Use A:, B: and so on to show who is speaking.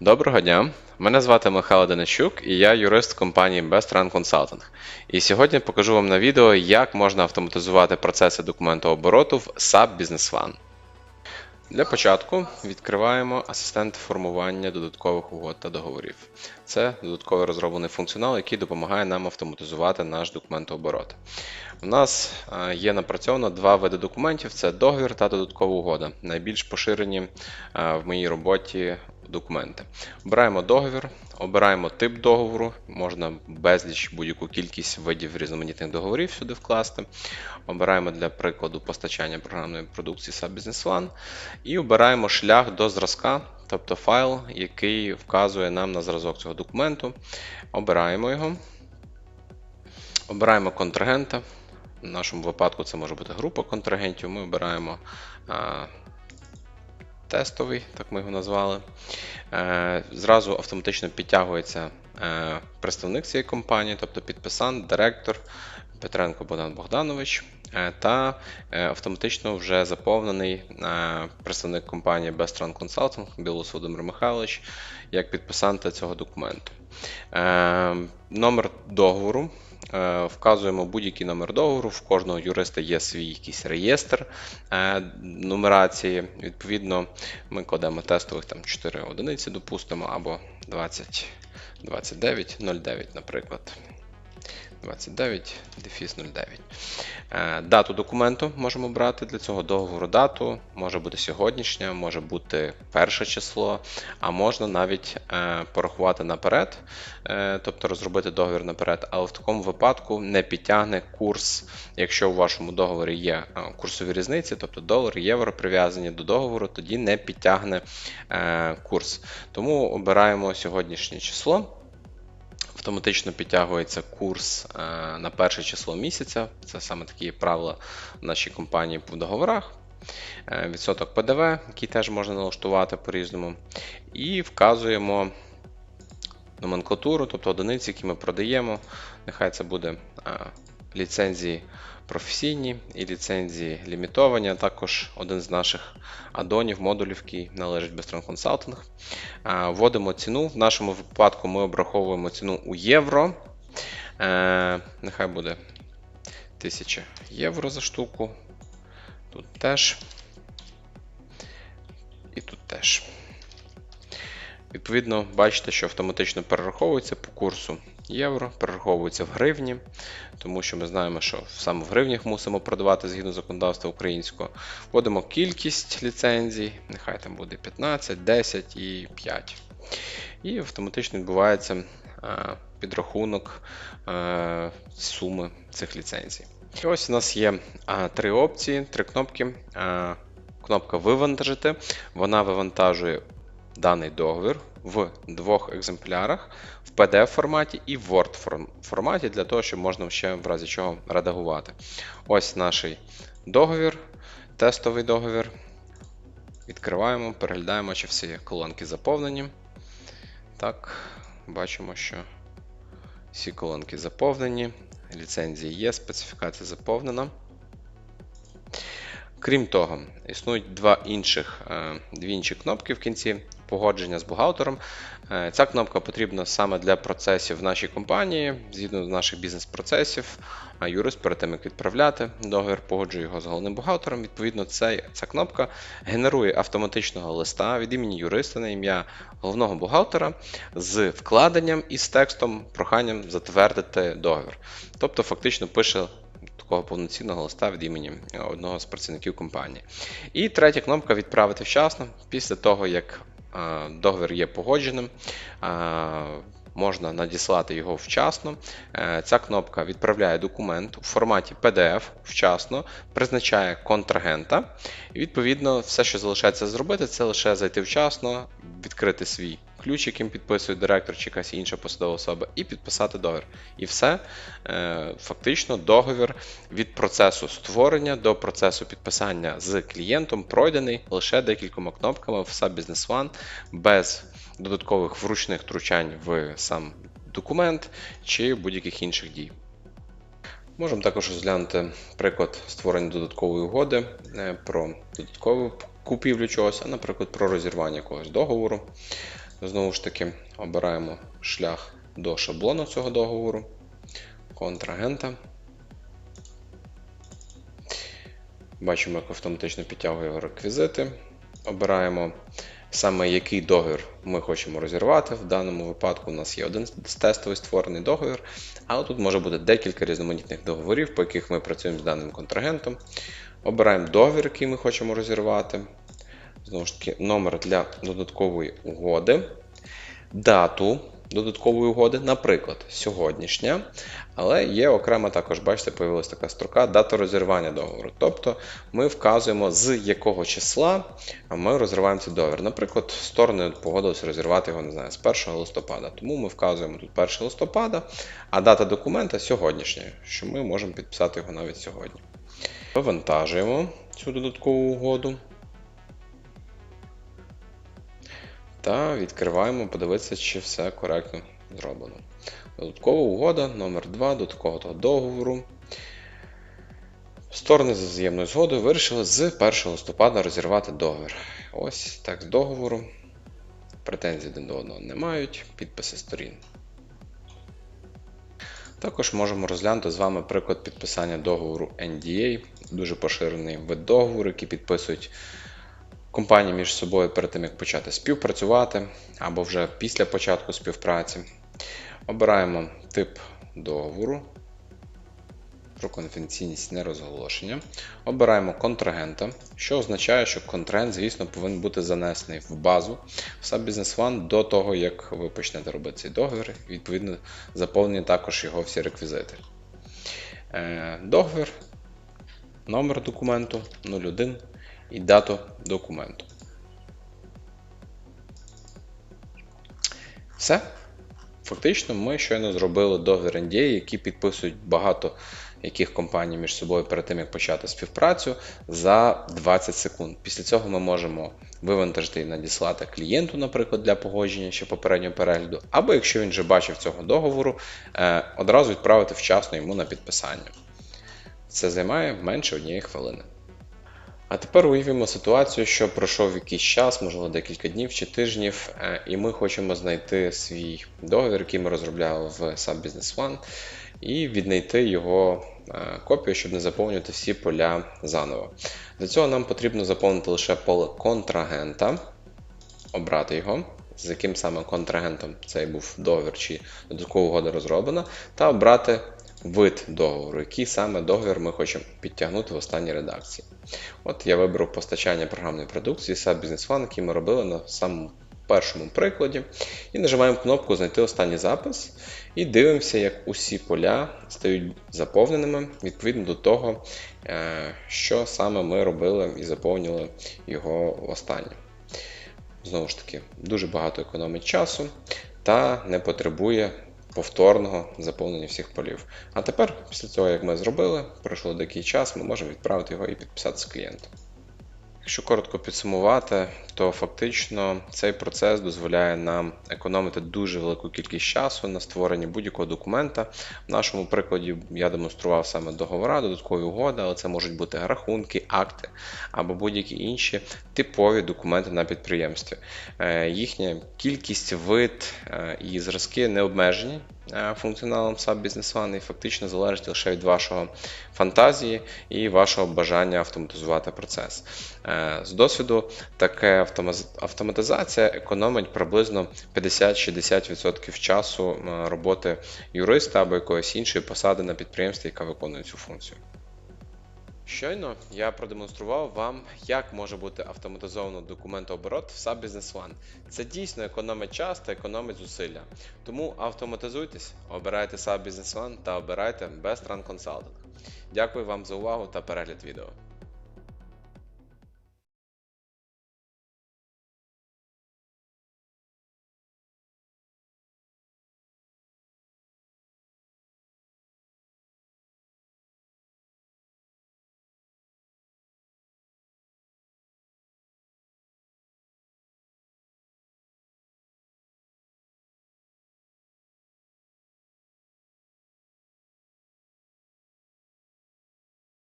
A: Доброго дня! Мене звати Михайло Денищук і я юрист компанії Best Run Consulting. І сьогодні покажу вам на відео, як можна автоматизувати процеси документообороту в SAP Business One. Для початку відкриваємо асистент формування додаткових угод та договорів. Це додатково розроблений функціонал, який допомагає нам автоматизувати наш документооборот. У нас е, є напрацьовано два види документів: це договір та додаткова угода. Найбільш поширені е, в моїй роботі документи. Обираємо договір, обираємо тип договору, можна безліч будь-яку кількість видів різноманітних договорів сюди вкласти. Обираємо для прикладу постачання програмної продукції SAP Business One і обираємо шлях до зразка, тобто файл, який вказує нам на зразок цього документу. Обираємо його. Обираємо контрагента. В нашому випадку це може бути група контрагентів. Ми обираємо а, тестовий, так ми його назвали. Е, Зразу автоматично підтягується е, представник цієї компанії, тобто підписант, директор Петренко Богдан Богданович, е, та е, автоматично вже заповнений е, представник компанії Best Run Consulting Білус Володимир Михайлович як підписанта цього документу. Номер договору. Вказуємо будь-який номер договору. В кожного юриста є свій якийсь реєстр нумерації. Відповідно, ми кладемо тестових там 4 одиниці, допустимо, або 20, 29, 09, наприклад. 29, дефіс 09. Е, Дату документу можемо брати для цього договору дату. Може бути сьогоднішня, може бути перше число, а можна навіть е, порахувати наперед, е, тобто розробити договір наперед, але в такому випадку не підтягне курс, якщо у вашому договорі є курсові різниці, тобто долар, євро прив'язані до договору, тоді не підтягне курс. Тому обираємо сьогоднішнє число. Автоматично підтягується курс е, на перше число місяця. Це саме такі правила в нашій компанії по договорах. Е, Відсоток ПДВ, який теж можна налаштувати по-різному. І вказуємо номенклатуру, тобто одиниці, які ми продаємо. Нехай це буде е, ліцензії професійні і ліцензії лімітовані, а також один з наших адонів, модулів, який належить Bestron Consulting. Вводимо ціну. В нашому випадку ми обраховуємо ціну у євро. Е, Нехай буде 1000 євро за штуку. Тут теж. І тут теж. Відповідно, бачите, що автоматично перераховується по курсу євро, перераховується в гривні, тому що ми знаємо, що саме в гривнях мусимо продавати згідно законодавства українського. Вводимо кількість ліцензій, нехай там буде 15, 10 і 5. І автоматично відбувається е, підрахунок е, суми цих ліцензій. І ось у нас є е, три опції, три кнопки. Кнопка Вивантажити. Вона вивантажує даний договір в двох екземплярах в PDF форматі і в Word форматі, для того, щоб можна ще в разі чого редагувати. Ось наш договір, тестовий договір. Відкриваємо, переглядаємо, чи всі колонки заповнені. Так, бачимо, що всі колонки заповнені, ліцензії є, специфікація заповнена. Крім того, існують два інших, е, дві інші кнопки в кінці погодження з бухгалтером. Е, Ця кнопка потрібна саме для процесів в нашій компанії, згідно з наших бізнес-процесів. А юрист перед тим, як відправляти договір, погоджує його з головним бухгалтером. Відповідно, цей, ця кнопка генерує автоматичного листа від імені юриста на ім'я головного бухгалтера з вкладенням і з текстом, проханням затвердити договір. Тобто, фактично пише такого повноцінного листа від імені е, одного з працівників компанії. І третя кнопка відправити вчасно. Після того, як е, договір є погодженим, е, можна надіслати його вчасно. Ця кнопка відправляє документ у форматі PDF вчасно, призначає контрагента. І відповідно, все, що залишається зробити, це лише зайти вчасно, відкрити свій ключ, яким підписує директор чи якась інша посадова особа, і підписати договір. І все, е, фактично, договір від процесу створення до процесу підписання з клієнтом пройдений лише декількома кнопками в SAP Business One без додаткових вручних втручань в сам документ чи будь-яких інших дій. Можемо також розглянути приклад створення додаткової угоди е, про додаткову купівлю чогось, а, наприклад, про розірвання якогось договору. Знову ж таки, обираємо шлях до шаблону цього договору, контрагента. Бачимо, як автоматично підтягує реквізити. Обираємо саме який договір ми хочемо розірвати. В даному випадку у нас є один тестовий створений договір, але тут може бути декілька різноманітних договорів, по яких ми працюємо з даним контрагентом. Обираємо договір, який ми хочемо розірвати. Знову ж таки, номер для додаткової угоди, дату додаткової угоди, наприклад, сьогоднішня. Але є окремо також, бачите, появилася така строка дата розірвання договору. Тобто ми вказуємо, з якого числа ми розриваємо цей договір. Наприклад, сторони погодилися розірвати його не знаю, з 1 листопада. Тому ми вказуємо тут 1 листопада, а дата документа сьогоднішня, що ми можемо підписати його навіть сьогодні. Вивантажуємо цю додаткову угоду. Та відкриваємо подивитися, чи все коректно зроблено. Додаткова угода номер 2 до такого договору. Сторони за взаємною згодою вирішили з 1 листопада розірвати договір. Ось текст договору. Претензій один до одного не мають, підписи сторін. Також можемо розглянути з вами приклад підписання договору NDA, дуже поширений вид договору, який підписують компанії між собою перед тим, як почати співпрацювати, або вже після початку співпраці. Обираємо тип договору про конфіденційність нерозголошення. Обираємо контрагента, що означає, що контрагент, звісно, повинен бути занесений в базу в SAP Business One до того, як ви почнете робити цей договір, відповідно заповнені також його всі реквізити. Е, договір, номер документу 01 і дату документу. Все. Фактично, ми щойно зробили договір NDA, який підписують багато яких компаній між собою перед тим, як почати співпрацю за 20 секунд. Після цього ми можемо вивантажити і надіслати клієнту, наприклад, для погодження ще попереднього перегляду, або якщо він вже бачив цього договору, е, одразу відправити вчасно йому на підписання. Це займає менше однієї хвилини. А тепер уявімо ситуацію, що пройшов якийсь час, можливо, декілька днів чи тижнів, е, і ми хочемо знайти свій договір, який ми розробляли в SAP Business One, і віднайти його е, копію, щоб не заповнювати всі поля заново. Для цього нам потрібно заповнити лише поле контрагента, обрати його. З яким саме контрагентом цей був договір чи додаткова угода розроблена, та обрати вид договору, який саме договір ми хочемо підтягнути в останній редакції. От я вибрав постачання програмної продукції SAP Business One, який ми робили на самому першому прикладі. І нажимаємо кнопку Знайти останній запис і дивимося, як усі поля стають заповненими відповідно до того, е, що саме ми робили і заповнили його останнє. Знову ж таки, дуже багато економить часу та не потребує повторного заповнення всіх полів. А тепер, після цього, як ми зробили, пройшло деякий час, ми можемо відправити його і підписати з клієнтом. Якщо коротко підсумувати, то фактично цей процес дозволяє нам економити дуже велику кількість часу на створенні будь-якого документа. В нашому прикладі я демонстрував саме договора, додаткові угоди, але це можуть бути рахунки, акти або будь-які інші типові документи на підприємстві. Е, їхня кількість, вид е, і зразки не обмежені. Е, функціоналом SAP Business One і фактично залежить лише від вашого фантазії і вашого бажання автоматизувати процес. З досвіду таке автоматизація економить приблизно 50-60% часу роботи юриста або якоїсь іншої посади на підприємстві, яка виконує цю функцію. Щойно я продемонстрував вам, як може бути автоматизовано документооборот в SAP Business One. Це дійсно економить час та економить зусилля. Тому автоматизуйтесь, обирайте SAP Business One та обирайте Best Run Consulting. Дякую вам за увагу та перегляд відео.